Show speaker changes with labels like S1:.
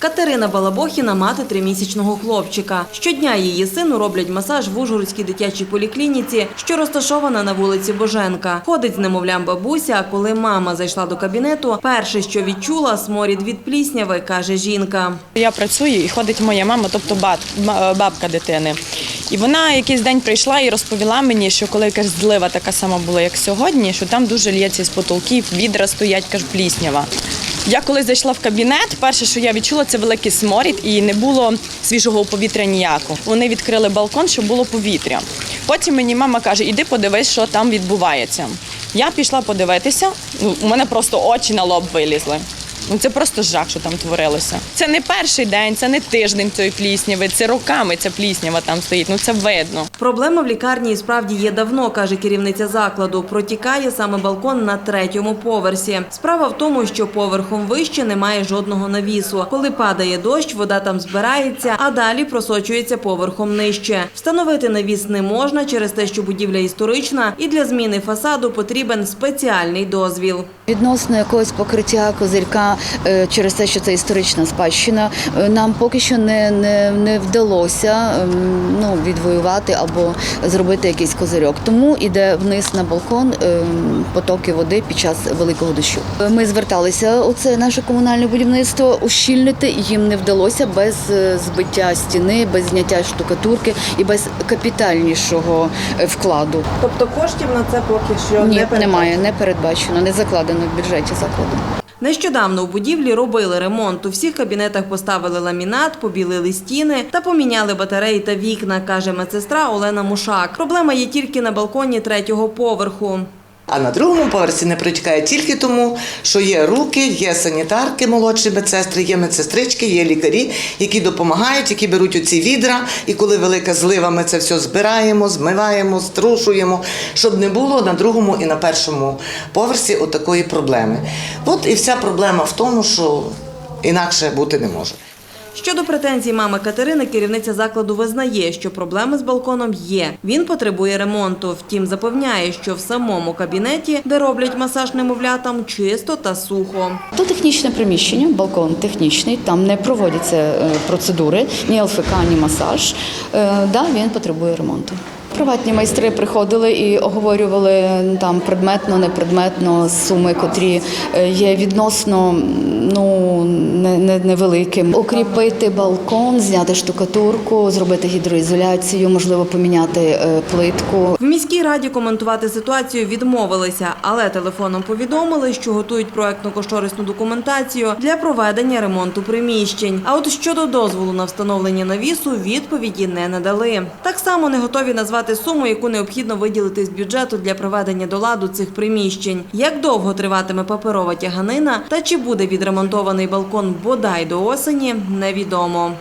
S1: Катерина Балабохіна – мати тримісячного хлопчика. Щодня її сину роблять масаж в Ужгородській дитячій поліклініці, що розташована на вулиці Боженка. Ходить з немовлям бабуся, а коли мама зайшла до кабінету, перше, що відчула – сморід від плісняви, каже жінка.
S2: Я працюю і ходить моя мама, тобто бабка дитини. І вона якийсь день прийшла і розповіла мені, що коли якась злива така сама була, як сьогодні, що там дуже лється з потолків, відра стоять, каже, пліснява. Я коли зайшла в кабінет, перше, що я відчула, це великий сморід і не було свіжого повітря ніякого. Вони відкрили балкон, щоб було повітря. Потім мені мама каже, іди подивись, що там відбувається. Я пішла подивитися, ну, у мене просто очі на лоб вилізли. Ну це просто жах, що там творилося. Це не перший день, це не тиждень цієї плісняви, це роками ця пліснява там стоїть. Ну це видно.
S1: Проблема в лікарні і справді є давно, каже керівниця закладу. Протікає саме балкон на третьому поверсі. Справа в тому, що поверхом вище немає жодного навісу. Коли падає дощ, вода там збирається, а далі просочується поверхом нижче. Встановити навіс не можна через те, що будівля історична, і для зміни фасаду потрібен спеціальний дозвіл.
S3: Відносно якогось покриття козирка е, через те, що це історична спадщина, е, нам поки що не, не, не вдалося ем, ну, відвоювати або зробити якийсь козирьок. Тому йде вниз на балкон ем, потоки води під час великого дощу. Е, Ми зверталися у це наше комунальне будівництво ущільнити. Їм не вдалося без е, збиття стіни, без зняття штукатурки і без капітальнішого е, вкладу.
S1: Тобто коштів на це поки що
S3: Ні, немає, не передбачено, не закладено в бюджеті закладу.
S1: Нещодавно у будівлі робили ремонт. У всіх кабінетах поставили ламінат, побілили стіни та поміняли батареї та вікна, каже медсестра Олена Мушак. Проблема є тільки на балконі третього поверху.
S4: А на другому поверсі не протікає тільки тому, що є руки, є санітарки, молодші медсестри, є медсестрички, є лікарі, які допомагають, які беруть оці відра. І коли велика злива, ми це все збираємо, змиваємо, струшуємо, щоб не було на другому і на першому поверсі отакої проблеми. От і вся проблема в тому, що інакше бути не може.
S1: Щодо претензій мами Катерини, керівниця закладу визнає, що проблеми з балконом є. Він потребує ремонту. Втім, запевняє, що в самому кабінеті, де роблять масаж немовлятам, чисто та сухо.
S3: То технічне приміщення, балкон технічний, там не проводяться е, процедури, ні ЛФК, ні масаж. Е, Да, він потребує ремонту. Приватні майстри приходили і оговорювали там предметно, непредметно суми, котрі е, є відносно ну не, не, невеликим. Укріпити балкон, зняти штукатурку, зробити гідроізоляцію, можливо, поміняти е, плитку.
S1: В міській раді коментувати ситуацію відмовилися, але телефоном повідомили, що готують проектно-кошторисну документацію для проведення ремонту приміщень. А от щодо дозволу на встановлення навісу, відповіді не надали. Так само не готові назвати суму, яку необхідно виділити з бюджету для приведення до ладу цих приміщень. Як довго триватиме паперова тяганина та чи буде відремонтований балкон бодай до осені, невідомо.